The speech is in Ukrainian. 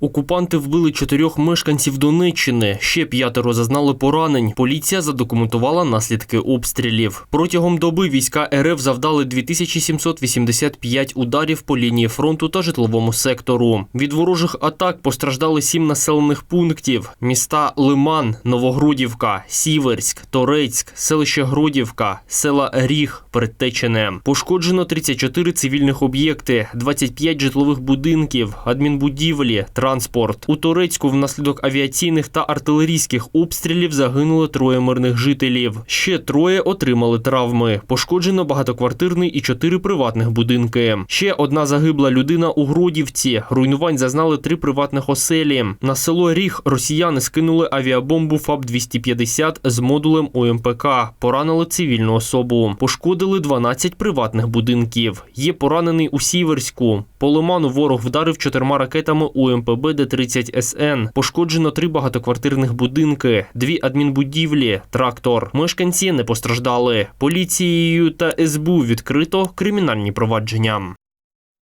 Окупанти вбили чотирьох мешканців Донеччини. Ще п'ятеро зазнали поранень. Поліція задокументувала наслідки обстрілів. Протягом доби війська РФ завдали 2785 ударів по лінії фронту та житловому сектору. Від ворожих атак постраждали сім населених пунктів: міста Лиман, Новогрудівка, Сіверськ, Торецьк, селище Гродівка, села Ріг, Предтечене. Пошкоджено 34 цивільних об'єкти, 25 житлових будинків, адмінбудівлі, транспорт. У Торецьку внаслідок авіаційних та артилерійських обстрілів загинули троє мирних жителів. Ще троє отримали травми. Пошкоджено багатоквартирний і чотири приватних будинки. Ще одна загибла людина у Гродівці. Руйнувань зазнали три приватних оселі. На село Ріг росіяни скинули авіабомбу ФАБ-250 з модулем УМПК. Поранили цивільну особу. Пошкодили 12 приватних будинків. Є поранений у Сіверську. По Лиману ворог вдарив чотирма ракетами УМПБ Д-30 СН. Пошкоджено три багатоквартирних будинки, дві адмінбудівлі, трактор. Мешканці не постраждали. Поліцією та СБУ відкрито кримінальні провадження.